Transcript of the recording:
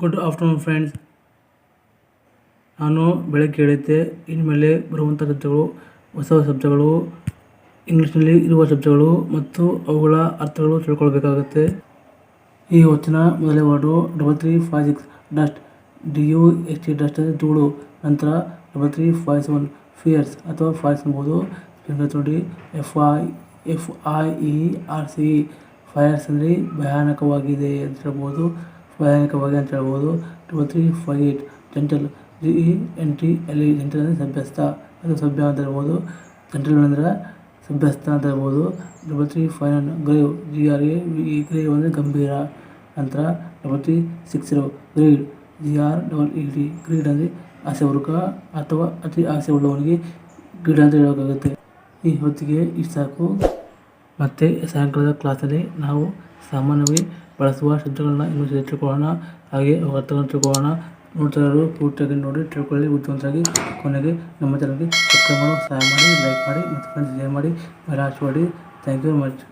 Good afternoon friends ನಾನು ಬೆಳಗ್ಗೆ ಹೇಳಿದ್ದೆ, ಇನ್ಮೇಲೆ ಬರುವಂಥ ಶಬ್ದಗಳು, ಹೊಸ ಹೊಸ ಶಬ್ದಗಳು, ಇಂಗ್ಲೀಷ್ನಲ್ಲಿ ಇರುವ ಶಬ್ದಗಳು ಮತ್ತು ಅವುಗಳ ಅರ್ಥಗಳು ತಿಳ್ಕೊಳ್ಬೇಕಾಗುತ್ತೆ. ಈ ಹೊತ್ತಿನ ಮೊದಲೇ word double three five six dust D U H T dust ಅಂದರೆ ಧೂಳು ನಂತರ double three five seven fierce ಅಥವಾ ಫೈರ್ಸ್ ಅನ್ಬೋದು. ನೋಡಿ. F I F I E R C fires ಅಂದರೆ ಭಯಾನಕವಾಗಿದೆ ಅಂತ ಹೇಳ್ಬೋದು. ಭಯಾನಕವಾಗಿ ಅಂತ ಹೇಳ್ಬೋದು. Two three five eight gentle G E N T L E gentle ಅಂದರೆ ಸಭ್ಯಸ್ಥ ಅದು ಸಭ್ಯ ಅಂತ ಹೇಳ್ಬೋದು. ಜಂಟಲ್ ಅಂದರೆ ಸಭ್ಯಸ್ಥ ಅಂತ ಹೇಳ್ಬೋದು. Double three five nine grave G R A V grave ಅಂದರೆ ಗಂಭೀರ. ನಂತರ double three six zero greed G R double E D greed ಅಂದರೆ ಆಸೆ ವರ್ಗ ಅಥವಾ ಅತಿ ಆಸೆ ಉಳ್ಳವನಿಗೆ ಗ್ರೀಡ್ ಅಂತ ಹೇಳೋಕ್ಕಾಗುತ್ತೆ ಈ ಹೊತ್ತಿಗೆ ಇಷ್ಟು ಸಾಕು. ಮತ್ತು ಸಾಯಂಕಾಲದ ಕ್ಲಾಸಲ್ಲಿ ನಾವು ಸಾಮಾನ್ಯವಾಗಿ ಬಳಸುವ ಶಬ್ದಗಳನ್ನ ಇನ್ನೂ ತಿಳ್ಕೊಳ್ಳೋಣ ಹಾಗೆ ಅರ್ಥಗಳನ್ನು ತಿಳ್ಕೊಳ್ಳೋಣ. ನೋಡ್ತಾ ಇರೋರು ಪೂರ್ತಿಯಾಗಿ ನೋಡಿ, ತಿಳ್ಕೊಳ್ಳಿ, ಬುದ್ಧಿವಂತರಾಗಿ ಕೊನೆಗೆ ನಮ್ಮ ಚಾನಲ್ಗೆ ಸಬ್ಸ್ಕ್ರೈಬ್ ಮಾಡಿ ಸಹಾಯ ಮಾಡಿ ಲೈಕ್ ಮಾಡಿ, ಮತ್ತು ಫ್ರೆಂಡ್ಸ್ ಶೇರ್ ಮಾಡಿ ಮೇಲೆ ಮಾಡಿ ಥ್ಯಾಂಕ್ ಯು ವೆರಿ ಮಚ್